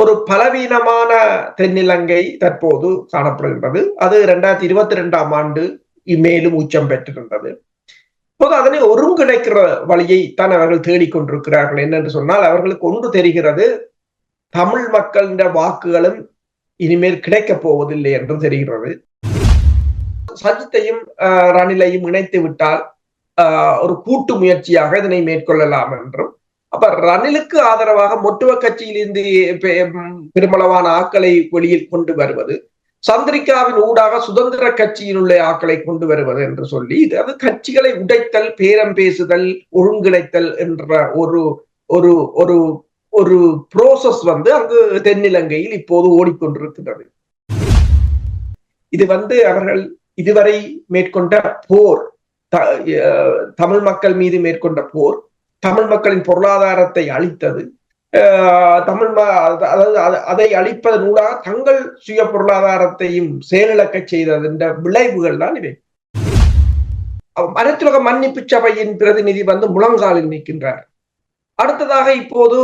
ஒரு பலவீனமான தென்னிலங்கை தற்போது காணப்படுகின்றது. அது இரண்டாயிரத்தி இருபத்தி ரெண்டாம் ஆண்டு மேலும் உச்சம் பெற்றிருந்தது. இப்போது அதனை ஒருங்கிணைக்கிற வழியை தான் அவர்கள் தேடிக்கொண்டிருக்கிறார்கள். என்னென்று சொன்னால் அவர்களுக்கு ஒன்று தெரிகிறது தமிழ் மக்களின் வாக்குகளும் இனிமேல் கிடைக்கப் போவதில்லை என்று தெரிகிறது. சஜித்தையும் ரணிலையும் இணைத்து விட்டால் ஒரு கூட்டு முயற்சியாக இதனை மேற்கொள்ளலாம் என்றும் அப்ப ரணிலுக்கு ஆதரவாக மொட்டுவ கட்சியிலிருந்து பெருமளவான ஆக்களை வெளியில் கொண்டு வருவது சந்திரிகாவின் ஊடாக சுதந்திர கட்சியில் உள்ள ஆக்களை கொண்டு வருவது என்று சொல்லி இது அது கட்சிகளை உடைத்தல் பேரம் பேசுதல் ஒழுங்கிணைத்தல் என்ற ஒரு ஒரு ஒரு ஒரு ப்ரோசஸ் வந்து அங்கு தென்னிலங்கையில் இப்போது ஓடிக்கொண்டிருக்கிறது. இது வந்து அவர்கள் இதுவரை மேற்கொண்ட போர் தமிழ் மக்கள் மீது மேற்கொண்ட போர் தமிழ் மக்களின் பொருளாதாரத்தை அழித்தது. தமிழ் அதாவது அதை அழிப்பதன் ஊடாக தங்கள் சுய பொருளாதாரத்தையும் செயலிழக்க செய்தது விளைவுகள் தான் இவை. அனைத்துலக மன்னிப்பு சபையின் பிரதிநிதி வந்து முழங்காலில் நிற்கின்றார். அடுத்ததாக இப்போது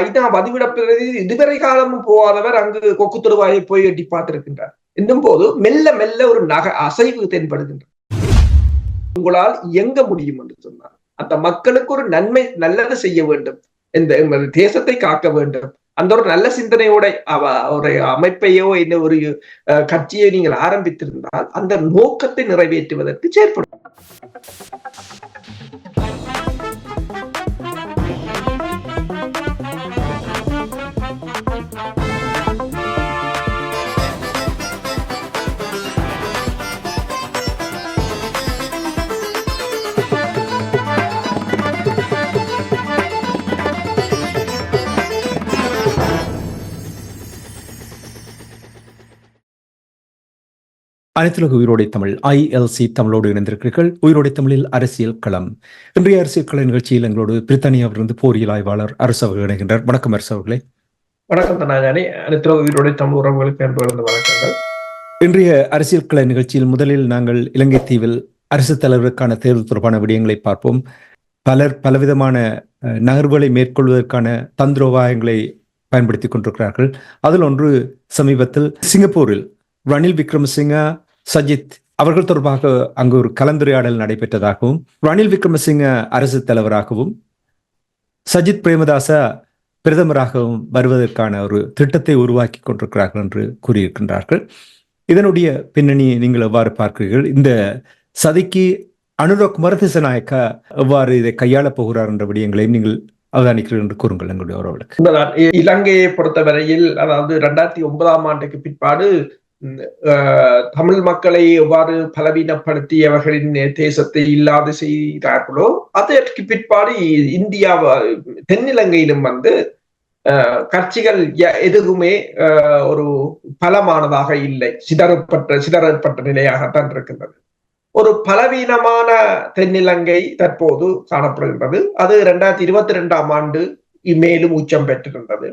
ஐநா பதிவிட பிரதிநிதி இதுவரை காலமும் போகாதவர் அங்கு கொக்கு துருவாயை போய் எட்டி பார்த்திருக்கின்றார். என்னும் போது மெல்ல மெல்ல ஒரு நக அசைவு தென்படுகின்றார் உங்களால் இயங்க முடியும் என்று சொன்னார். அந்த மக்களுக்கு ஒரு நன்மை நல்லது செய்ய வேண்டும் இந்த தேசத்தை காக்க வேண்டும். அந்த ஒரு நல்ல சிந்தனையோட ஒரு அமைப்பையோ என்ன ஒரு கட்சியை நீங்கள் ஆரம்பித்திருந்தால் அந்த நோக்கத்தை நிறைவேற்றுவதற்கு செயற்படும். அனைத்துலக உயிரோடை தமிழ் ஐஎல்சி தமிழோடு இணைந்திருக்கிறீர்கள். உயிரோடை தமிழில் அரசியல் களம். இன்றைய அரசியல் கள நிகழ்ச்சியில் எங்களோடு பிரித்தானியாவிலிருந்து போரியல் ஆய்வாளர் அரசு அவர்கள் இணைகின்றார் வணக்கம் அரசு அவர்களே. வணக்கம் தனாஜானி அனைத்துலக உயிரோடை தமிழ் உறவுகளுக்கு என்பது வணக்கங்கள். இன்றைய அரசியல் கள நிகழ்ச்சியில் முதலில் நாங்கள் இலங்கை தீவில் அரசு தலைவருக்கான தேர்தல் தொடர்பான விடயங்களை பார்ப்போம். பலர் பலவிதமான நகர்வுகளை மேற்கொள்வதற்கான தந்திரோபாயங்களை பயன்படுத்திக் கொண்டிருக்கிறார்கள். அதில் ஒன்று சமீபத்தில் சிங்கப்பூரில் ரணில் விக்ரமசிங்க சஜித் அவர்கள் தொடர்பாக அங்கு ஒரு கலந்துரையாடல் நடைபெற்றதாகவும் ரணில் விக்ரமசிங்க அரசு தலைவராகவும் சஜித் பிரேமதாச பிரதமராகவும் வருவதற்கான ஒரு திட்டத்தை உருவாக்கி கொண்டிருக்கிறார்கள் என்று கூறியிருக்கின்றார்கள். இதனுடைய பின்னணியை நீங்கள் எவ்வாறு பார்க்கிறீர்கள்? இந்த சதிக்கு அனுரக் மரதிசநாயக்கா எவ்வாறு இதை கையாளப் போகிறார் என்ற விடயங்களையும் நீங்கள் அவதானிக்கிறீர்கள் என்று கூறுங்கள் எங்களுடைய உறவுகளுக்கு. இலங்கையை பொறுத்தவரையில் அதாவது இரண்டாயிரத்தி ஒன்பதாம் ஆண்டுக்கு பிற்பாடு தமிழ் மக்களை எவ்வாறு பலவீனப்படுத்தி அவர்களின் தேசத்தை இல்லாது செய்தார்களோ அதற்கு பிற்பாடு இந்தியா தென்னிலங்கையிலும் வந்து கட்சிகள் எதுவுமே ஒரு பலமானதாக இல்லை. சிதறப்பட்ட சிதறப்பட்ட நிலையாகத்தான் இருக்கின்றது. ஒரு பலவீனமான தென்னிலங்கை தற்போது காணப்படுகின்றது. அது இரண்டாயிரத்தி இருபத்தி ரெண்டாம் ஆண்டு மேலும் உச்சம் பெற்றிருந்தது.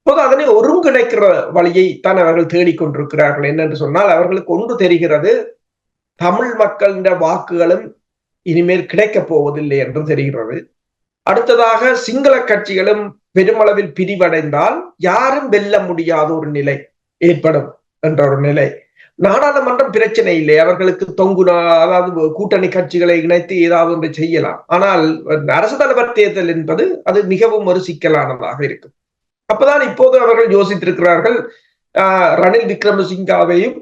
இப்போது அதனை ஒருங்கிணைக்கிற வழியை தான் அவர்கள் தேடிக்கொண்டிருக்கிறார்கள். என்னென்று சொன்னால் அவர்களுக்கு ஒன்று தெரிகிறது தமிழ் மக்களின் வாக்குகளும் இனிமேல் கிடைக்கப் போவதில்லை என்று தெரிகிறது. அடுத்ததாக சிங்கள கட்சிகளும் பெருமளவில் பிரிவடைந்தால் யாரும் வெல்ல முடியாத ஒரு நிலை ஏற்படும் என்ற ஒரு நிலை. நாடாளுமன்றம் பிரச்சனை இல்லை. அவர்களுக்கு தொங்கு அதாவது கூட்டணி கட்சிகளை இணைத்து ஏதாவது ஒன்று செய்யலாம். ஆனால் அரசு தலைவர் தேர்தல் என்பது அது மிகவும் ஒரு சிக்கலானதாக இருக்கும். அப்பதான் இப்போது அவர்கள் யோசித்திருக்கிறார்கள் ரணில் விக்ரமசிங்காவையும்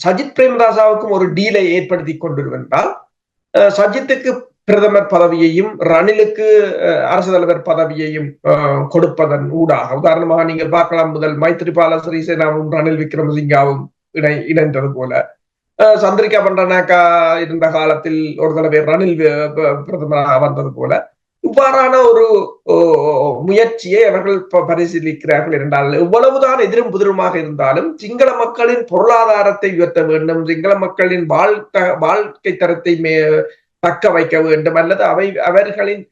சஜித் பிரேமதாசாவுக்கும் ஒரு டீலை ஏற்படுத்தி கொண்டிருந்தால் சஜித்துக்கு பிரதமர் பதவியையும் ரணிலுக்கு அரசு தலைவர் பதவியையும் கொடுப்பதன் ஊடாக உதாரணமாக நீங்கள் பார்க்கலாம் முதல் மைத்ரிபால சிறிசேனாவும் ரணில் விக்ரமசிங்காவும் இணை இணைந்தது போல. சந்திரிகா பண்டனாக்கா இருந்த காலத்தில் ஒரு தடவை ரணில் பிரதமராக வந்தது போல. இவ்வாறான ஒரு முயற்சியை அவர்கள் பரிசீலிக்கிறார்கள் என்றால் எவ்வளவுதான் எதிரும் புதிருமாக இருந்தாலும் சிங்கள மக்களின் பொருளாதாரத்தை உயர்த்த வேண்டும் சிங்கள மக்களின் வாழ்த்த வாழ்க்கை தரத்தை மே தக்க வைக்க வேண்டும் அல்லது அவை அவர்களின்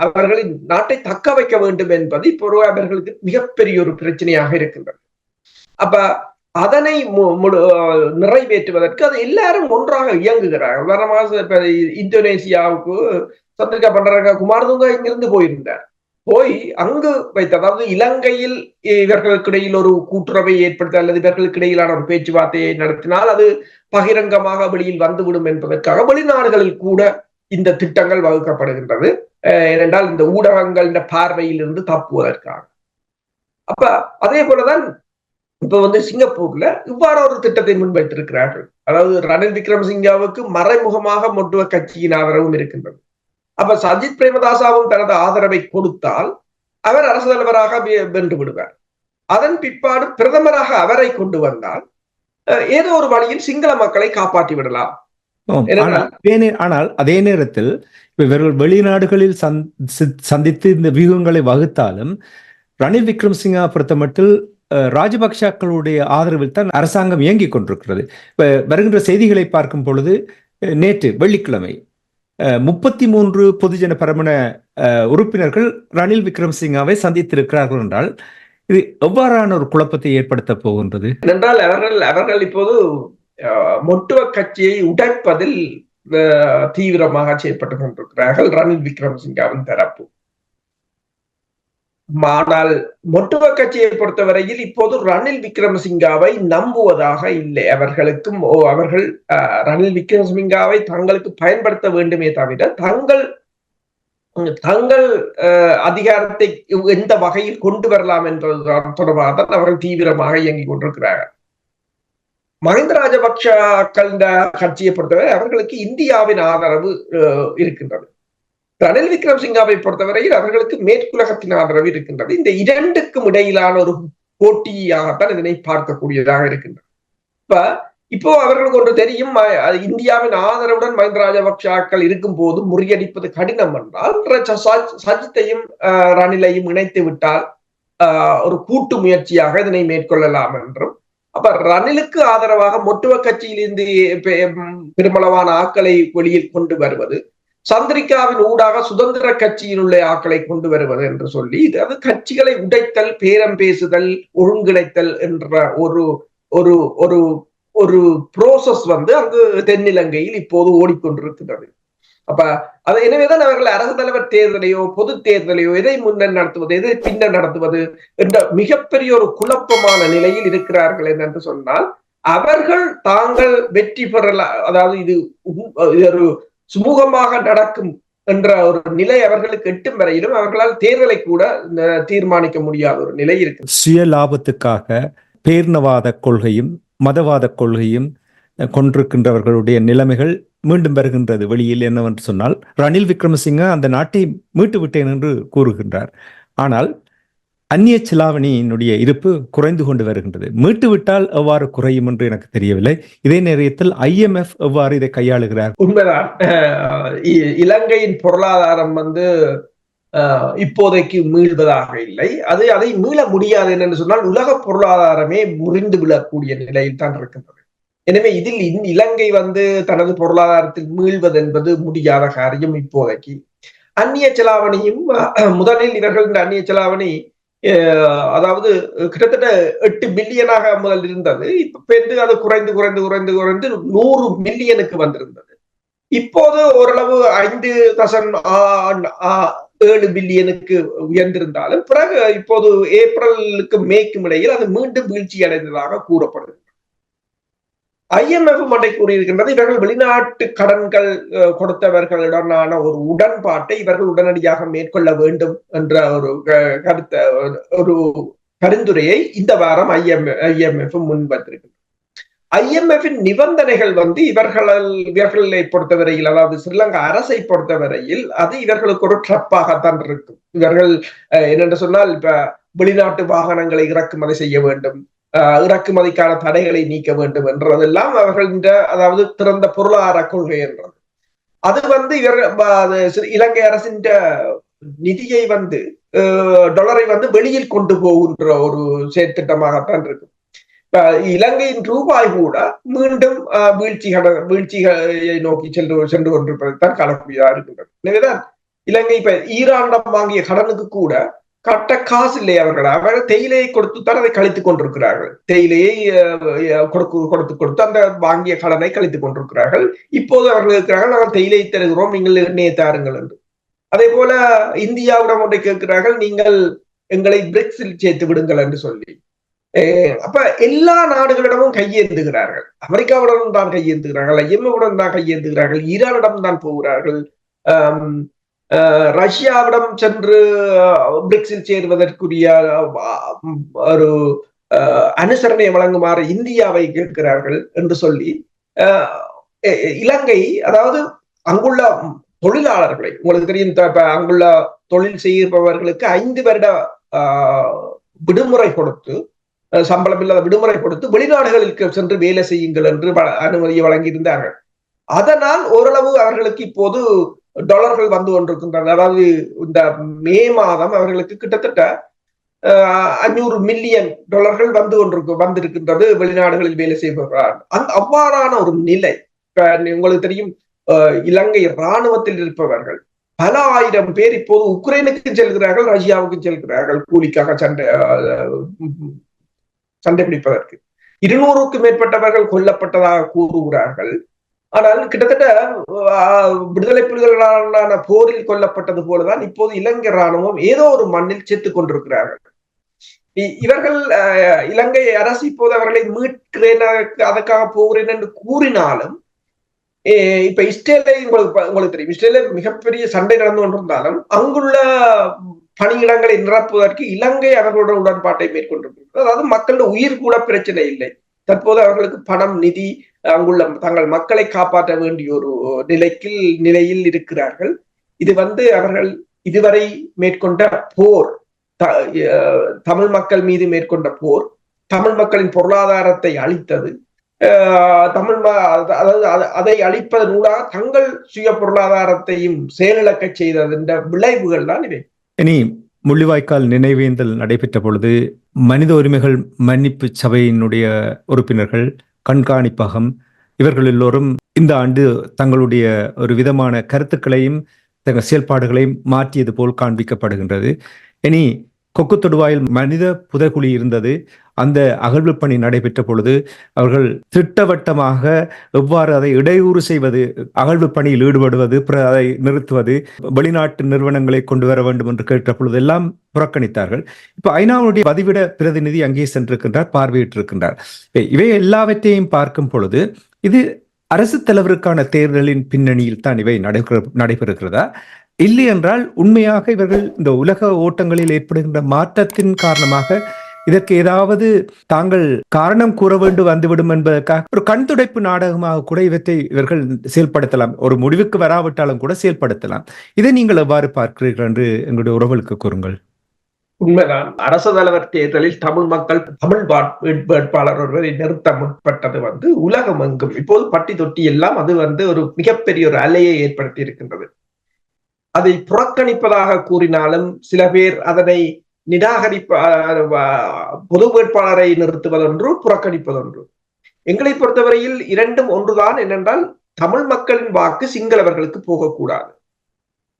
அவர்களின் நாட்டை தக்க வைக்க வேண்டும் என்பது இப்போ அவர்களுக்கு மிகப்பெரிய ஒரு பிரச்சனையாக இருக்கின்றது. அப்ப அதனை நிறைவேற்றுவதற்கு அது எல்லாரும் ஒன்றாக இயங்குகிறார் உதாரணமாக மாசம் இந்தோனேசியாவுக்கு சந்திரிகா பண்டரங்கா குமாரதுங்க இங்கிருந்து போயிருந்தார். போய் அங்கு வைத்த அதாவது இலங்கையில் இவர்களுக்கிடையில் ஒரு கூட்டுறவை ஏற்படுத்த அல்லது இவர்களுக்கு இடையிலான ஒரு பேச்சுவார்த்தையை நடத்தினால் அது பகிரங்கமாக வெளியில் வந்துவிடும் என்பதற்காக வெளிநாடுகளில் கூட இந்த திட்டங்கள் வகுக்கப்படுகின்றது. ஏனென்றால் இந்த ஊடகங்கள் இந்த தப்புவதற்காக. அப்ப அதே போலதான் இப்ப வந்து சிங்கப்பூர்ல இவ்வாறு ஒரு திட்டத்தை முன்வைத்திருக்கிறார்கள். அதாவது ரணில் விக்ரமசிங்காவுக்கு மறைமுகமாக மொட்டுவ கட்சியின் ஆதரவும் இருக்கின்றது. அப்ப சஜித் பிரேமதாசாவும் தனது ஆதரவை கொடுத்தால் அவர் அரசு தலைவராக வென்று விடுவார். அதன் பிற்பாடு பிரதமராக அவரை கொண்டு வந்தால் ஏதோ ஒரு வழியில் சிங்கள மக்களை காப்பாற்றி விடலாம். ஆனால் அதே நேரத்தில் இவர்கள் வெளிநாடுகளில் சந்தித்து இந்த வியூகங்களை வகுத்தாலும் ரணில் விக்ரம்சிங்கா பொறுத்தமட்டில் ராஜபக்சாக்களுடைய ஆதரவில் தான் அரசாங்கம் இயங்கிக் கொண்டிருக்கிறது. வருகின்ற செய்திகளை பார்க்கும் பொழுது நேற்று வெள்ளிக்கிழமை முப்பத்தி மூன்று பொதுஜன பரமண உறுப்பினர்கள் ரணில் விக்ரம்சிங்காவை சந்தித்திருக்கிறார்கள் என்றால் இது எவ்வாறான ஒரு குழப்பத்தை ஏற்படுத்த போகின்றது? என்றால் அவர்கள் அவர்கள் இப்போது மொட்டுவ கட்சியை உடைப்பதில் தீவிரமாக செயற்பட்டுக் கொண்டிருக்கிறார்கள் ரணில் விக்ரம்சிங்காவின் தரப்பு. ஆனால் மொட்டுவ கட்சியை பொறுத்தவரையில் இப்போது ரணில் விக்ரமசிங்காவை நம்புவதாக இல்லை. அவர்களுக்கும் அவர்கள் ரணில் விக்ரமசிங்காவை தங்களுக்கு பயன்படுத்த வேண்டுமே தவிர தங்கள் தங்கள் அதிகாரத்தை எந்த வகையில் கொண்டு வரலாம் என்பது தொடர்பாக தான் அவர்கள் தீவிரமாக இயங்கிக் கொண்டிருக்கிறார்கள். மஹிந்த ராஜபக்ஷக்கள் கட்சியை பொறுத்தவரை அவர்களுக்கு இந்தியாவின் ஆதரவு இருக்கின்றது. ரணில் விக்ரம் சிங்காவை பொறுத்தவரையில் அவர்களுக்கு மேற்குலகத்தின் ஆதரவு இருக்கின்றது. இந்த இரண்டுக்கும் இடையிலான ஒரு போட்டியாகத்தான் இதனை பார்க்கக்கூடியதாக இருக்கின்றது. இப்ப இப்போ அவர்களுக்கு ஒன்று தெரியும் இந்தியாவின் ஆதரவுடன் மஹிந்த ராஜபக்சாக்கள் இருக்கும் போது முறியடிப்பது கடினம் என்றால் சஜித்தையும் ரணிலையும் இணைத்து விட்டால் ஒரு கூட்டு முயற்சியாக இதனை மேற்கொள்ளலாம் என்றும். அப்ப ரணிலுக்கு ஆதரவாக மொட்டுவ கட்சியிலிருந்து பெருமளவான ஆக்களை வெளியில் கொண்டு வருவது சந்திரிகாவின் ஊடாக சுதந்திர கட்சியில் உள்ள ஆக்களை கொண்டு வருவது என்று சொல்லி அது கட்சிகளை உடைத்தல் பேரம் பேசுதல் ஒழுங்கிணைத்தல் என்ற ஒரு ஒரு ஒரு ஒரு ப்ரோசஸ் வந்து அங்கு தென்னிலங்கையில் இப்போது ஓடிக்கொண்டிருக்கிறது. அப்ப அது எனவேதான் அவர்கள் அரசு தலைவர் தேர்தலையோ பொது தேர்தலையோ எதை முன்னர் நடத்துவது எதை பின்னர் நடத்துவது என்ற மிகப்பெரிய ஒரு குழப்பமான நிலையில் இருக்கிறார்கள் என்று சொன்னால் அவர்கள் தாங்கள் வெற்றி பெறலாம் அதாவது இது ஒரு சுமூகமாக நடக்கும் என்ற ஒரு நிலை அவர்களுக்கு எட்டும் வரையிலும் அவர்களால் தேர்தலை கூட தீர்மானிக்க முடியாத ஒரு நிலை இருக்கு. சுய லாபத்துக்காக பேர்ணவாத கொள்கையும் மதவாத கொள்கையும் கொண்டிருக்கின்றவர்களுடைய நிலைமைகள் மீண்டும் வருகின்றது. வெளியில் என்னவென்று சொன்னால் ரணில் விக்ரமசிங்க அந்த நாட்டை மீட்டு விட்டேன் என்று கூறுகின்றார். ஆனால் அந்நிய செலாவணியினுடைய இருப்பு குறைந்து கொண்டு வருகின்றது. மீட்டு விட்டால் எவ்வாறு குறையும் என்று எனக்கு தெரியவில்லை. இதே நேரத்தில் ஐஎம்எஃப் எவ்வாறு இதை கையாளுகிறார்? உண்மைதான். இலங்கையின் பொருளாதாரம் வந்து இப்போதைக்கு மீள்வதாக இல்லை. அது அதை மீள முடியாது என்னென்னு சொன்னால் உலக பொருளாதாரமே முறிந்து விழக்கூடிய நிலையில் தான் இருக்கின்றது. எனவே இதில் இலங்கை வந்து தனது பொருளாதாரத்தில் மீள்வது என்பது முடியாத காரியம் இப்போதைக்கு. அந்நிய செலாவணியும் முதலில் இவர்கள் இந்த அந்நிய செலாவணி அதாவது கிட்டத்தட்ட எட்டு பில்லியனாக முதல் இருந்தது. இப்ப அது குறைந்து குறைந்து குறைந்து குறைந்து நூறு மில்லியனுக்கு வந்திருந்தது. இப்போது ஓரளவு ஐந்து தசம் ஏழு பில்லியனுக்கு உயர்ந்திருந்தாலும் பிறகு இப்போது ஏப்ரலுக்கு மேக்கும் இடையில் அது மீண்டும் வீழ்ச்சி அடைந்ததாக கூறப்படுது ஐஎம்எஃப் மட்டை கூறியிருக்கின்றது. இவர்கள் வெளிநாட்டு கடன்கள் கொடுத்தவர்களுடனான ஒரு உடன்பாட்டை இவர்கள் உடனடியாக மேற்கொள்ள வேண்டும் என்ற ஒரு கருத்த ஒரு பரிந்துரையை இந்த வாரம் ஐஎம் ஐஎம்எஃப் முன்வந்திருக்கின்றது ஐஎம்எஃபின் நிபந்தனைகள் வந்து இவர்கள் இவர்களை பொறுத்தவரையில் அதாவது ஸ்ரீலங்கா அரசை பொறுத்தவரையில் அது இவர்களுக்கு ஒரு ட்ரப்பாகத்தான் இருக்கும். இவர்கள் என்னென்று சொன்னால் இப்ப வெளிநாட்டு வாகனங்களை இறக்குமதி செய்ய வேண்டும். இறக்குமதிக்கான தடைகளை நீக்க வேண்டும் என்றதெல்லாம் அவர்கள் இந்த அதாவது திறந்த பொருளாதார கொள்கை என்றது. அது வந்து இவர் இலங்கை அரசின் நிதியை வந்து டொலரை வந்து வெளியில் கொண்டு போகின்ற ஒரு செயற்திட்டமாகத்தான் இருக்கும். இப்ப இலங்கையின் ரூபாய் கூட மீண்டும் வீழ்ச்சி வீழ்ச்சிகளை நோக்கி சென்று சென்று கொண்டிருப்பதைத்தான் காணக்கூடியதாக இருக்கின்றது. எனவேதான் இலங்கை இப்ப ஈரானிடம் வாங்கிய கடனுக்கு கூட கட்ட காசு இல்லை அவர்கள். அவர் தேயிலையை கொடுத்து தான் அதை கழித்துக் கொண்டிருக்கிறார்கள். தேயிலையை கொடுத்து கொடுத்து கொடுத்து அந்த வாங்கிய கடனை கழித்துக் கொண்டிருக்கிறார்கள். இப்போது அவர்கள் இருக்கிறார்கள் நாங்கள் தேயிலை தருகிறோம் நீங்கள் எண்ணெயை தாருங்கள் என்று. அதே போல இந்தியாவிடம் ஒன்றை கேட்கிறார்கள் நீங்கள் எங்களை பிரிக்ஸில் சேர்த்து விடுங்கள் என்று சொல்லி. அப்ப எல்லா நாடுகளிடமும் கையேந்துகிறார்கள். அமெரிக்காவுடனும் தான் கையேந்துகிறார்கள் ஐஎம்எவுடன் தான் கையேந்துகிறார்கள் ஈரானிடம் தான் போகிறார்கள். ரஷ்யாவிடம் சென்று பிரிக்ஸில் சேருவதற்குரிய ஒரு அனுசரணையை வழங்குமாறு இந்தியாவை கேட்கிறார்கள் என்று சொல்லி இலங்கை அதாவது அங்குள்ள தொழிலாளர்களை உங்களுக்கு தெரியும் அங்குள்ள தொழில் செய்பவர்களுக்கு ஐந்து வருட விடுமுறை கொடுத்து சம்பளம் இல்லாத விடுமுறை கொடுத்து வெளிநாடுகளுக்கு சென்று வேலை செய்யுங்கள் என்று அனுமதியை வழங்கியிருந்தார்கள். அதனால் ஓரளவு அவர்களுக்கு இப்போது டாலர்கள் வந்து கொண்டிருக்கின்றன. அதாவது இந்த மே மாதம் அவர்களுக்கு கிட்டத்தட்ட அஞ்சூறு மில்லியன் டாலர்கள் வந்து கொண்டிருக்கு வந்திருக்கின்றது வெளிநாடுகளில் வேலை செய்பவர்கள் அந்த அவ்வாறான ஒரு நிலை உங்களுக்கு தெரியும் இலங்கை இராணுவத்தில் இருப்பவர்கள் பல ஆயிரம் பேர் இப்போது உக்ரைனுக்கு செல்கிறார்கள் ரஷ்யாவுக்கு செல்கிறார்கள் கூலிக்காக சண்டை சண்டை பிடிப்பதற்கு. இருநூறுக்கும் மேற்பட்டவர்கள் கொல்லப்பட்டதாக கூறுகிறார்கள். ஆனால் கிட்டத்தட்ட விடுதலை புலிகளான போரில் கொல்லப்பட்டது போலதான் இப்போது இலங்கை ராணுவம் ஏதோ ஒரு மண்ணில் சேர்த்துக் கொண்டிருக்கிறார்கள். இவர்கள் இலங்கை அரசு இப்போது அவர்களை மீட்கிறேன் அதற்காக போகிறேன் என்று கூறினாலும் இப்ப இஸ்ரேலை உங்களுக்கு உங்களுக்கு தெரியும். இஸ்ரேல மிகப்பெரிய சண்டை நடந்து கொண்டிருந்தாலும் அங்குள்ள பணியிடங்களை நிரப்புவதற்கு இலங்கை அவர்களோட உடன்பாட்டை மேற்கொண்டிருக்கிறது. அதாவது மக்களோட உயிர் கூட பிரச்சனை இல்லை. தற்போது அவர்களுக்கு பணம் நிதி அங்குள்ள தங்கள் மக்களை காப்பாற்ற வேண்டிய ஒரு நிலைக்கு நிலையில் இருக்கிறார்கள். இது வந்து அவர்கள் இதுவரை மேற்கொண்ட போர் தமிழ் மக்கள் மீது மேற்கொண்ட போர் தமிழ் மக்களின் பொருளாதாரத்தை அழித்தது. தமிழ் அதாவது அதை அழிப்பதனூடாக தங்கள் சுய பொருளாதாரத்தையும் செயலிழக்க செய்ததென்ற விளைவுகள் தான் இவை. இனி முள்ளிவாய்க்கால் நினைவேந்தல் நடைபெற்ற பொழுது மனித உரிமைகள் மன்னிப்பு சபையினுடைய உறுப்பினர்கள் கண்காணிப்பகம். இவர்கள் எல்லோரும் இந்த ஆண்டு தங்களுடைய ஒரு விதமான கருத்துக்களையும் தங்கள் செயல்பாடுகளையும் மாற்றியது போல் காண்பிக்கப்படுகின்றது. இனி கொக்கு தொடுவாயில் மனித புதைக்குழி இருந்தது. அந்த அகழ்வு பணி நடைபெற்ற பொழுது அவர்கள் திட்டவட்டமாக எவ்வாறு அதை இடையூறு செய்வது அகழ்வு பணியில் ஈடுபடுவது அதை நிறுத்துவது வெளிநாட்டு நிறுவனங்களை கொண்டு வர வேண்டும் என்று கேட்ட பொழுது எல்லாம் புறக்கணித்தார்கள். இப்ப ஐநாவுடைய பதிவிட பிரதிநிதி அங்கே சென்றிருக்கின்றார் பார்வையிட்டிருக்கின்றார். இவை எல்லாவற்றையும் பார்க்கும் பொழுது இது அரசு தலைவருக்கான தேர்தலின் பின்னணியில் தான் இவை நடைபெறுகிறதா? இல்லை என்றால் உண்மையாக இவர்கள் இந்த உலக ஓட்டங்களில் ஏற்படுகின்ற மாற்றத்தின் காரணமாக இதற்கு ஏதாவது தாங்கள் காரணம் கூற வேண்டும் வந்துவிடும் என்பதற்காக ஒரு கண் துடைப்பு நாடகமாக கூட இவற்றை இவர்கள் செயல்படுத்தலாம். ஒரு முடிவுக்கு வராவிட்டாலும் கூட செயல்படுத்தலாம். இதை நீங்கள் எவ்வாறு பார்க்கிறீர்கள் என்று எங்களுடைய உறவுகளுக்கு கூறுங்கள். உண்மைதான். அரசு தலைவர் தேர்தலில் தமிழ் மக்கள் தமிழ் வேட்பாளர் ஒருவரை நிறுத்த முற்பட்டது வந்து உலகம் எங்கும். இப்போது பட்டி தொட்டி எல்லாம் அது வந்து ஒரு மிகப்பெரிய ஒரு அலையை ஏற்படுத்தி இருக்கின்றது. அதை புறக்கணிப்பதாக கூறினாலும் சில பேர் அதனை நிராகரிப்ப பொது வேட்பாளரை நிறுத்துவதொன்று புறக்கணிப்பதொன்று. எங்களை பொறுத்தவரையில் இரண்டும் ஒன்றுதான் என்னென்றால் தமிழ் மக்களின் வாக்கு சிங்களவர்களுக்கு போகக்கூடாது.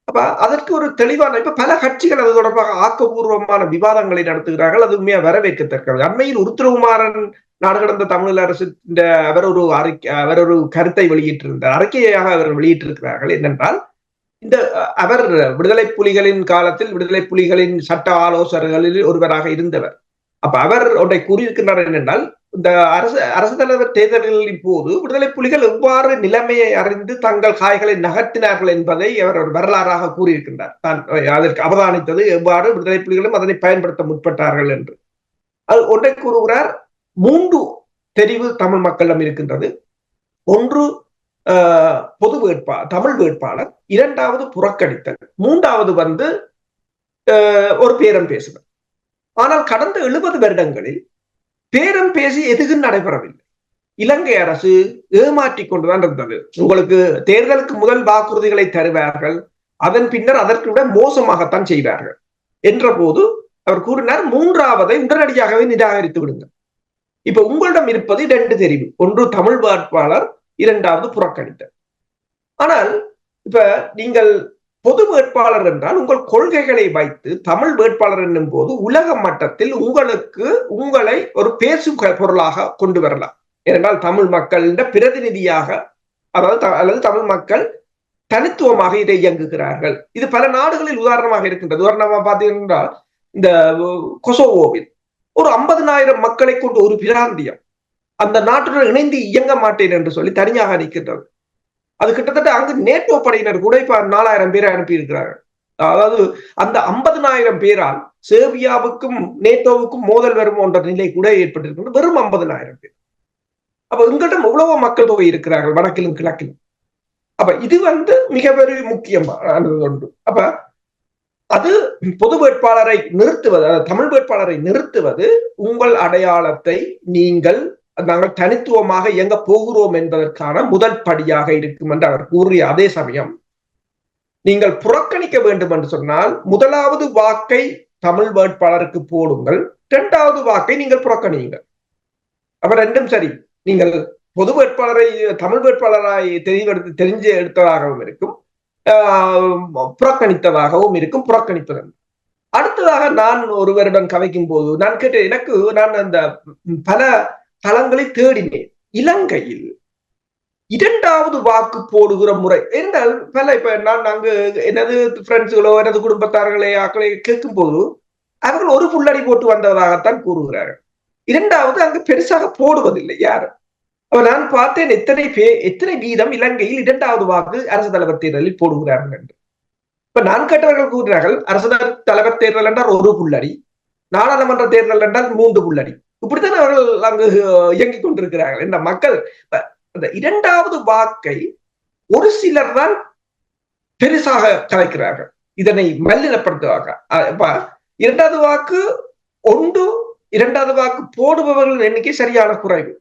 அப்ப அதற்கு ஒரு தெளிவான இப்ப பல கட்சிகள் அது தொடர்பாக ஆக்கப்பூர்வமான விவாதங்களை நடத்துகிறார்கள் அது உண்மையா வரவேற்கத்தக்கது. அண்மையில் உருத்திரகுமாரன் நாடு கடந்த தமிழ் அரசு அவர் ஒரு அறிக்கை அவர் ஒரு கருத்தை வெளியிட்டிருந்தார். அறிக்கையாக அவர் வெளியிட்டிருக்கிறார்கள் என்னென்றால் இந்த அவர் விடுதலை புலிகளின் காலத்தில் விடுதலை புலிகளின் சட்ட ஆலோசகர்களில் ஒருவராக இருந்தவர். அப்ப அவர் ஒன்றை கூறியிருக்கின்றார் என்னென்றால் இந்த அரசு அரசு தலைவர் தேர்தல்களின் போது விடுதலை புலிகள் எவ்வாறு நிலைமையை அறிந்து தங்கள் காய்களை நகர்த்தினார்கள் என்பதை அவர் ஒரு வரலாறாக கூறியிருக்கின்றார். தான் அதற்கு அவதானித்தது எவ்வாறு விடுதலை புலிகளும் அதனை பயன்படுத்த முற்பட்டார்கள் என்று. அது ஒன்றை கூறுகிறார் மூன்று தெரிவு தமிழ் மக்களிடம் இருக்கின்றது. ஒன்று பொது வேட்பா தமிழ் வேட்பாளர் இரண்டாவது புறக்கணித்தல் மூன்றாவது வந்து ஒரு பேரம் பேசுதல். ஆனால் கடந்த எழுபது வருடங்களில் பேரம் பேசி எதுவும் நடைபெறவில்லை. இலங்கை அரசு ஏமாற்றி கொண்டுதான் இருந்தது. உங்களுக்கு தேர்தலுக்கு முதல் வாக்குறுதிகளை தருவார்கள். அதன் பின்னர் அதற்கு விட மோசமாகத்தான் செய்வார்கள். என்ற போது அவர் கூறினார் மூன்றாவதை உடனடியாகவே நிராகரித்து விடுங்கள். இப்ப உங்களிடம் இருப்பது இரண்டு தெரிவு. ஒன்று தமிழ் வேட்பாளர் இரண்டாவது புறக்கணித்தல். ஆனால் இப்ப நீங்கள் பொது வேட்பாளர் என்றால் உங்கள் கொள்கைகளை வைத்து தமிழ் வேட்பாளர் என்னும் போது உலக மட்டத்தில் உங்களுக்கு உங்களை ஒரு பேசும் பொருளாக கொண்டு வரலாம். ஏனென்றால் தமிழ் மக்களின் பிரதிநிதியாக அதாவது அல்லது தமிழ் மக்கள் தனித்துவமாக இதை இயங்குகிறார்கள். இது பல நாடுகளில் உதாரணமாக இருக்கின்றது. உதாரணமாக பார்த்தீங்கன்னா இந்த கொசோவோவில் ஒரு ஐம்பதனாயிரம் மக்களை கொண்ட ஒரு பிராந்தியம் அந்த நாட்டுடன் இணைந்து இயங்க மாட்டேன் என்று சொல்லி தனியாக நிற்கின்றது அது கிட்டத்தட்ட அங்கு நேட்டோ படையினர் கூட இப்ப நாலாயிரம் பேரை அனுப்பியிருக்கிறார்கள். அதாவது அந்த ஐம்பதனாயிரம் பேரால் சேர்பியாவுக்கும் நேட்டோவுக்கும் மோதல் வரும் என்ற நிலை கூட ஏற்பட்டிருக்கிறது. வெறும் ஐம்பதனாயிரம் பேர். அப்ப எங்களிடம் எவ்வளவோ மக்கள் தொகை இருக்கிறார்கள் வடக்கிலும் கிழக்கிலும். அப்ப இது வந்து மிக பெரிய முக்கியமானது ஒன்று. அப்ப அது பொது வேட்பாளரை நிறுத்துவது தமிழ் வேட்பாளரை நிறுத்துவது உங்கள் அடையாளத்தை நீங்கள் நாங்கள் தனித்துவமாக இயங்க போகிறோம் என்பதற்கான முதல் படியாக இருக்கும் என்று அவர் கூறிய அதே சமயம் நீங்கள் புறக்கணிக்க வேண்டும் என்று சொன்னால் முதலாவது வாக்கை தமிழ் வேட்பாளருக்கு போடுங்கள் இரண்டாவது வாக்கை நீங்கள் புறக்கணியுங்கள். அப்ப ரெண்டும் சரி. நீங்கள் பொது வேட்பாளரை தமிழ் வேட்பாளராய் தெரிவெடுத்து தெரிஞ்சு எடுத்ததாகவும் இருக்கும். புறக்கணித்ததாகவும் இருக்கும் புறக்கணிப்பது அடுத்ததாக நான் ஒருவருடன் கவைக்கும் போது நான் கேட்டேன் எனக்கு நான் அந்த பல தளங்களை தேடினேன். இலங்கையில் இரண்டாவது வாக்கு போடுகிற முறை. என்றால் பல இப்ப நான் நாங்க எனது ஃப்ரெண்ட்ஸுகளோ எனது குடும்பத்தார்களே ஆக்களை கேட்கும் போது அவர்கள் ஒரு புள்ளடி போட்டு வந்ததாகத்தான் கூறுகிறார்கள். இரண்டாவது அங்கு பெருசாக போடுவதில்லை யாரும் அப்ப நான் பார்த்தேன் எத்தனை பே எத்தனை வீதம் இலங்கையில் இரண்டாவது வாக்கு அரசு தலைவர் தேர்தலில் போடுகிறார்கள் என்று. இப்ப நான் கேட்டவர்கள் கூறுகிறார்கள் அரசு தலைவர் தேர்தல் என்றால் ஒரு புள்ளடி நாடாளுமன்ற தேர்தல் என்றால் மூன்று புள்ளடி இப்படித்தான் அவர்கள் அங்கு இயங்கிக் கொண்டிருக்கிறார்கள். இந்த மக்கள் அந்த இரண்டாவது வாக்கை ஒரு சிலர் தான் பெருசாக கலைக்கிறார்கள். இதனை மல்லினப்படுத்துவாங்க. இரண்டாவது வாக்கு ஒன்று இரண்டாவது வாக்கு போடுபவர்கள் எண்ணிக்கை சரியான குறைவு.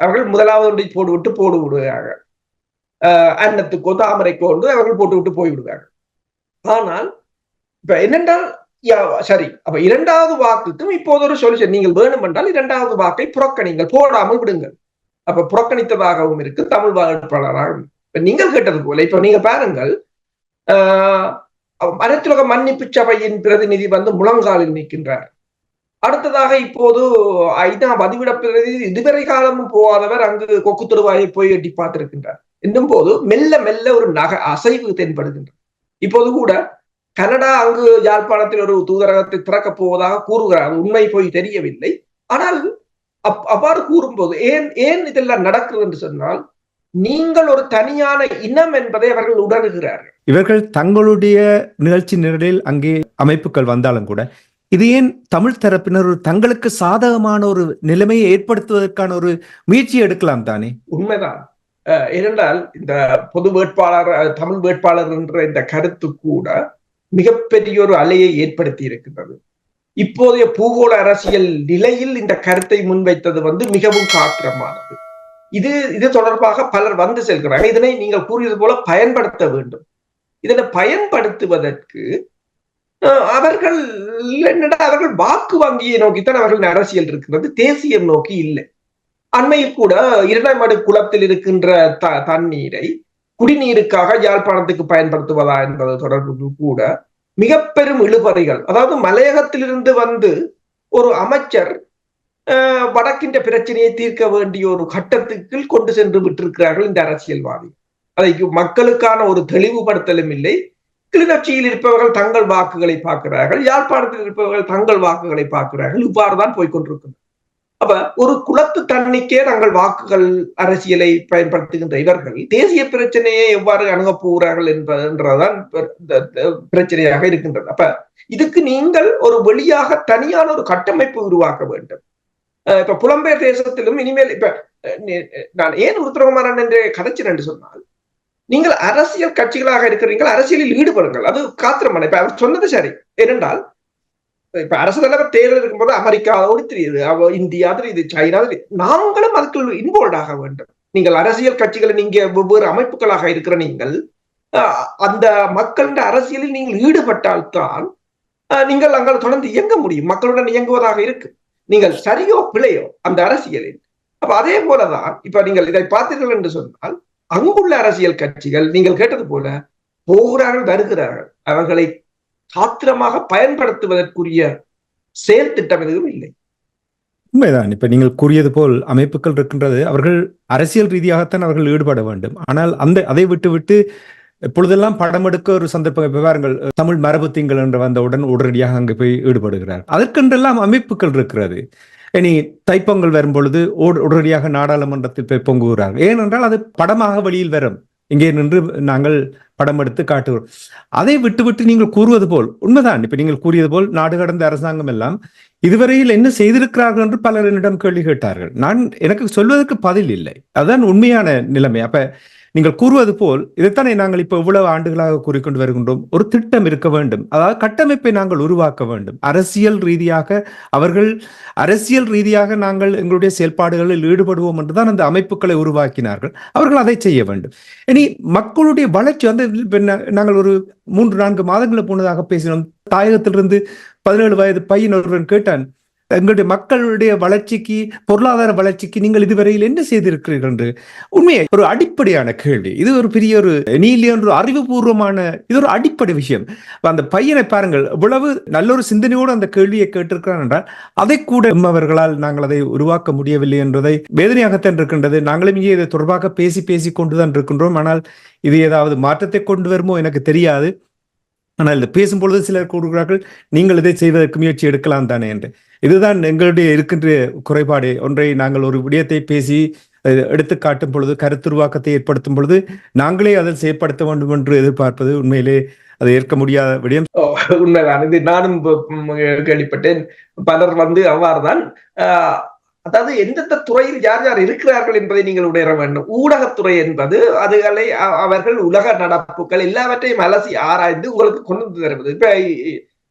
அவர்கள் முதலாவது போடுவிட்டு போடு விடுகிறார்கள் அன்னத்துக்கோ தாமரைக்கோ வந்து அவர்கள் போட்டு விட்டு போய்விடுவார்கள். ஆனால் இப்ப என்னென்றால் சரி. அப்ப இரண்டாவது வாக்குக்கும் இப்போது ஒரு சொல்யூஷன் நீங்கள் வேணும் என்றால் இரண்டாவது வாக்கை புறக்கணிங்கள். போடாமல் விடுங்கள். அப்ப புறக்கணித்ததாகவும் இருக்கு. தமிழ் வேட்பாளராகவும் இப்ப நீங்கள் கேட்டது போல இப்ப நீங்க பாருங்கள் அனைத்துலக மன்னிப்பு சபையின் பிரதிநிதி வந்து முழங்காலில் நிற்கின்றார். அடுத்ததாக இப்போது ஐநா பதிவிட பிரதிநிதி இதுவரை காலமும் போகாதவர் அங்கு கொக்கு தொடுவாயை போய் எட்டி பார்த்திருக்கின்றார். என்னும் போது மெல்ல மெல்ல ஒரு நக அசைவு தென்படுகின்றார் இப்போது கூட கனடா அங்கு யாழ்ப்பாணத்தில் ஒரு தூதரகத்தை திறக்கப் போவதாக கூறுகிறார். உண்மை போய் தெரியவில்லை. ஆனால் அப் அவ்வாறு கூறும்போது ஏன் ஏன் இதெல்லாம் நடக்குது என்று சொன்னால் நீங்கள் ஒரு தனியான இனம் என்பதை அவர்கள் உணர்கிறார்கள். இவர்கள் தங்களுடைய நிகழ்ச்சி நிரலில் அங்கே அமைப்புகள் வந்தாலும் கூட இது ஏன் தமிழ் தரப்பினர் ஒரு தங்களுக்கு சாதகமான ஒரு நிலைமையை ஏற்படுத்துவதற்கான ஒரு முயற்சி எடுக்கலாம் தானே? உண்மைதான். ஏனென்றால் இந்த பொது வேட்பாளர் தமிழ் வேட்பாளர் என்ற இந்த கருத்து கூட மிகப்பெரிய ஒரு அலையை ஏற்படுத்தி இருக்கின்றது. இப்போதைய பூகோள அரசியல் நிலையில் இந்த கருத்தை முன்வைத்தது வந்து மிகவும் காத்திரமானது. இது இது தொடர்பாக பலர் வந்து செல்கிறாங்க. இதனை நீங்கள் கூறியது போல பயன்படுத்த வேண்டும். இதனை பயன்படுத்துவதற்கு அவர்கள் என்னடா அவர்கள் வாக்கு வங்கியை நோக்கித்தான் அவர்கள் அரசியல் இருக்கிறது. தேசியம் நோக்கி இல்லை. அண்மையில் கூட இரண்டாம் அடு குளத்தில் இருக்கின்ற த தண்ணீரை குடிநீருக்காக யாழ்ப்பாணத்துக்கு பயன்படுத்துவதா என்பது தொடர்பு கூட மிக பெரும் இழுபறிகள். அதாவது மலையகத்திலிருந்து வந்து ஒரு அமைச்சர் வடக்கின்ற பிரச்சனையை தீர்க்க வேண்டிய ஒரு கட்டத்துக்கு கொண்டு சென்று விட்டிருக்கிறார்கள் இந்த அரசியல்வாதி. அதை மக்களுக்கான ஒரு தெளிவுபடுத்தலும் இல்லை. கிளிநொச்சியில் இருப்பவர்கள் தங்கள் வாக்குகளை பார்க்கிறார்கள். யாழ்ப்பாணத்தில் இருப்பவர்கள் தங்கள் வாக்குகளை பார்க்கிறார்கள். இவ்வாறு தான் போய்கொண்டிருக்கிறது அப்ப ஒரு குளத்து தண்ணிக்கே தங்கள் வாக்குகள் அரசியலை பயன்படுத்துகின்ற இவர்கள் தேசிய பிரச்சனையை எவ்வாறு அணுகப் போகிறார்கள் என்பதுன்றதான் பிரச்சனையாக இருக்கின்றது. அப்ப இதுக்கு நீங்கள் ஒரு வெளியாக தனியான ஒரு கட்டமைப்பு உருவாக்க வேண்டும். இப்ப புலம்பெயர் தேசத்திலும் இனிமேல் இப்ப நான் ஏன் உருத்திரகுமாரன் என்று கதைச்சேன் என்று சொன்னால் நீங்கள் அரசியல் கட்சிகளாக இருக்கிறீர்கள் அரசியலில் ஈடுபடுங்கள். அது காத்திரமான இப்ப அவர் சொன்னது சரி. ஏனென்றால் இப்ப அரசு தலைவர் தேர்தல் இருக்கும்போது அமெரிக்காவோடு தெரியுது இந்தியா தெரியுது சைனா நாங்களும் அதுக்குள் இன்வால்வ் ஆக வேண்டும். நீங்கள் அரசியல் கட்சிகளை நீங்க வெவ்வேறு அமைப்புகளாக இருக்கிற நீங்கள் அந்த மக்களின் அரசியலில் நீங்கள் ஈடுபட்டால்தான் நீங்கள் அங்கே தொடர்ந்து இயங்க முடியும். மக்களுடன் இயங்குவதாக இருக்கு. நீங்கள் சரியோ பிழையோ அந்த அரசியலில். அப்ப அதே போலதான் இப்ப நீங்கள் இதை பார்த்தீர்கள் என்று சொன்னால் அங்குள்ள அரசியல் கட்சிகள் நீங்கள் கேட்டது போல போகிறார்கள் வருகிறார்கள். அவர்களை சாத்திரமாக பயன்படுத்துவதற்குரிய செயல் திட்டம் எதுவும் இல்லை. உண்மைதான். இப்ப நீங்கள் கூறியது போல் அமைப்புகள் இருக்கின்றது. அவர்கள் அரசியல் ரீதியாகத்தான் அவர்கள் ஈடுபட வேண்டும். ஆனால் அந்த அதை விட்டுவிட்டு விட்டு எப்பொழுதெல்லாம் படம் எடுக்க ஒரு சந்தர்ப்பம் விவகாரங்கள் பாருங்கள் தமிழ் மரபு திங்கள் என்று வந்தவுடன் உடனடியாக அங்கு போய் ஈடுபடுகிறார். அதற்கென்றெல்லாம் அமைப்புகள் இருக்கிறது. இனி தைப்பொங்கல் வரும் பொழுது உடனடியாக நாடாளுமன்றத்தில் போய் பொங்குகிறார் ஏனென்றால் அது படமாக வெளியில் வரும். இங்கே நின்று நாங்கள் படம் எடுத்து காட்டுகிறோம். அதை விட்டுவிட்டு நீங்கள் கூறுவது போல் உண்மைதான். இப்ப நீங்கள் கூறியது போல் நாடு கடந்த அரசாங்கம் எல்லாம் இதுவரையில் என்ன செய்திருக்கிறார்கள் என்று பலர் என்னிடம் கேள்வி கேட்டார்கள். நான் எனக்கு சொல்வதற்கு பதில் இல்லை. அதுதான் உண்மையான நிலைமை. அப்ப நீங்கள் கூறுவது போல் இதைத்தானே நாங்கள் இப்போ இவ்வளவு ஆண்டுகளாக கூறிக்கொண்டு வருகின்றோம். ஒரு திட்டம் இருக்க வேண்டும். அதாவது கட்டமைப்பை நாங்கள் உருவாக்க வேண்டும். அரசியல் ரீதியாக அவர்கள் அரசியல் ரீதியாக நாங்கள் எங்களுடைய செயல்பாடுகளில் ஈடுபடுவோம் என்றுதான் அந்த அமைப்புகளை உருவாக்கினார்கள். அவர்கள் அதை செய்ய வேண்டும். இனி மக்களுடைய வளர்ச்சி வந்து நாங்கள் ஒரு மூன்று நான்கு மாதங்களுக்கு முன்னதாக பேசினோம். தாயகத்திலிருந்து பதினேழு வயது பையன் ஒருவன் கேட்டான் எங்களுடைய மக்களுடைய வளர்ச்சிக்கு பொருளாதார வளர்ச்சிக்கு நீங்கள் இதுவரையில் என்ன செய்திருக்கிறீர்கள் என்று? உண்மையை ஒரு அடிப்படையான கேள்வி. இது ஒரு பெரிய ஒரு நீலி ஒரு அறிவுபூர்வமான இது ஒரு அடிப்படை விஷயம். அந்த பையனை பாருங்கள் இவ்வளவு நல்ல ஒரு சிந்தனையோடு அந்த கேள்வியை கேட்டிருக்கிறான் என்றால் அதை கூட அவர்களால் நாங்கள் அதை உருவாக்க முடியவில்லை என்பதை வேதனையாகத்தான் இருக்கின்றது. நாங்களும் இங்கே இதை தொடர்பாக பேசி பேசி கொண்டுதான் இருக்கின்றோம். ஆனால் இது ஏதாவது மாற்றத்தை கொண்டு வருமோ எனக்கு தெரியாது. ஆனால் இது பேசும்பொழுது சிலர் கூறுகிறார்கள் நீங்கள் இதை செய்வதற்கு முயற்சி எடுக்கலாம் தானே என்று. இதுதான் எங்களுடைய இருக்கின்ற குறைபாடு. ஒன்றை நாங்கள் ஒரு விடயத்தை பேசி எடுத்துக்காட்டும் எடுத்து காட்டும் பொழுது கருத்துருவாக்கத்தை ஏற்படுத்தும் பொழுது நாங்களே அதை செயற்படுத்த வேண்டும் என்று எதிர்பார்ப்பது உண்மையிலே அதை ஏற்க முடியாத விடயம். உண்மைதான். இது நானும் கேள்விப்பட்டேன். பலர் வந்து அவ்வாறுதான். ஆஹ், அதாவது எந்தெந்த துறையில் யார் யார் இருக்கிறார்கள் என்பதை நீங்கள் உணர வேண்டும். ஊடகத்துறை என்பது அதுகளை அவர்கள் உலக நடப்புகள் எல்லாவற்றையும் அலசி ஆராய்ந்து உங்களுக்கு கொண்டு வந்து தருவது. இப்ப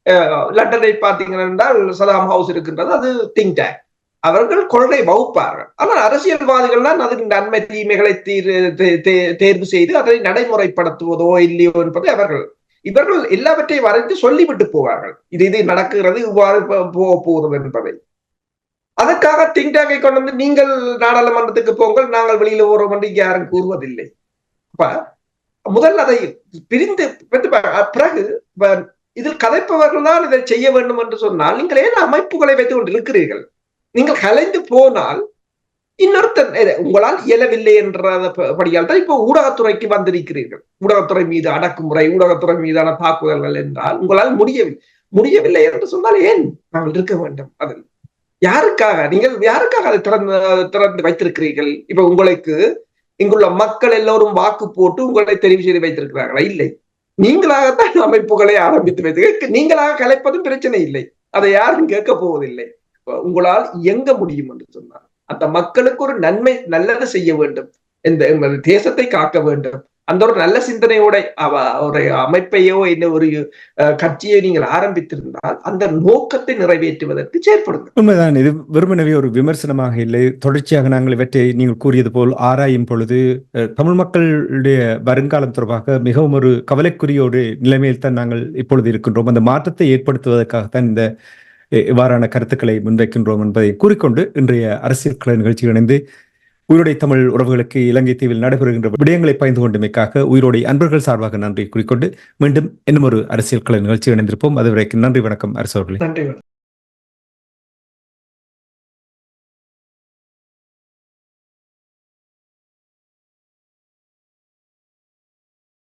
லண்டனை பார்த்தீங்கன்னா என்றால் சதாம் ஹவுஸ் இருக்கின்றது. அது திங்க் டேங்க் அவர்கள் கொள்கை வகுப்பார்கள். ஆனால் அரசியல்வாதிகள் தான் அதன் நன்மை தீமைகளை தீர் தே- தே- தேர்வு செய்து அதை நடைமுறைப்படுத்துவதோ இல்லையோ என்பது அவர்கள் இவர்கள் எல்லாவற்றையும் வரைந்து சொல்லிவிட்டு போவார்கள். இது இது நடக்கிறது இவ்வாறு போக போதும் என்பதை. அதற்காக திங்டாங்கை டேங்கை கொண்டு வந்து நீங்கள் நாடாளுமன்றத்துக்கு போங்கள் நாங்கள் வெளியில போறோம் என்று யாரும் கூறுவதில்லை. அப்ப முதல் அதை பிரிந்து பிறகு இதில் கதைப்பவர்கள் தான் இதை செய்ய வேண்டும் என்று சொன்னால் நீங்கள் ஏன் அமைப்புகளை வைத்துக் கொண்டிருக்கிறீர்கள்? நீங்கள் கலைந்து போனால் இன்னொருத்தன் உங்களால் இயலவில்லை என்ற படியால் தான் இப்போ ஊடகத்துறைக்கு வந்திருக்கிறீர்கள். ஊடகத்துறை மீது அடக்குமுறை ஊடகத்துறை மீதான தாக்குதல்கள் என்றால் உங்களால் முடியவில்லை முடியவில்லை என்று சொன்னால் ஏன் நாங்கள் இருக்க வேண்டும் அதில்? யாருக்காக? நீங்கள் யாருக்காக அதை திறந்து திறந்து வைத்திருக்கிறீர்கள்? இப்ப உங்களுக்கு இங்குள்ள மக்கள் எல்லோரும் வாக்கு போட்டு உங்களை தெரிவு செய்து வைத்திருக்கிறார்களா? இல்லை. நீங்களாகத்தான் அமைப்புகளை ஆரம்பித்து வைத்து நீங்களாக கலைப்பதும் பிரச்சனை இல்லை. அதை யாரும் கேட்க போவதில்லை. உங்களால் இயங்க முடியும் என்று சொன்னார். அந்த மக்களுக்கு ஒரு நன்மை நல்லது செய்ய வேண்டும். இந்த தேசத்தை காக்க வேண்டும். அந்த ஒரு நல்ல சிந்தனையோட அவ ஒரு அமைப்பையோ என்ன ஒரு கட்சியை நீங்கள் ஆரம்பித்திருந்தால் அந்த நோக்கத்தை நிறைவேற்றுவதற்கு செயற்படுங்க உண்மைதான். இது வெறுமனவே ஒரு விமர்சனமாக இல்லை. தொடர்ச்சியாக நாங்கள் இவற்றை நீங்கள் கூறியது போல் ஆராயும் பொழுது அஹ், தமிழ் மக்களுடைய வருங்காலம் தொடர்பாக மிகவும் ஒரு கவலைக்குரிய ஒரு நிலைமையில் தான் நாங்கள் இப்பொழுது இருக்கின்றோம். அந்த மாற்றத்தை ஏற்படுத்துவதற்காகத்தான் இந்த இவ்வாறான கருத்துக்களை முன்வைக்கின்றோம் என்பதை கூறிக்கொண்டு இன்றைய அரசியல் கலை நிகழ்ச்சியில் இணைந்து உயிரோடை தமிழ் உறவுகளுக்கு இலங்கை தீவில் நடைபெறுகின்ற விடயங்களை பயந்து கொண்டமைக்காக உயிரோடை அன்பர்கள் சார்பாக நன்றி கூறிக்கொண்டு மீண்டும் இன்னும் ஒரு அரசியல் கலை நிகழ்ச்சி இணைந்திருப்போம். அதுவரைக்கும் நன்றி வணக்கம் அரசு அவர்களே. நன்றி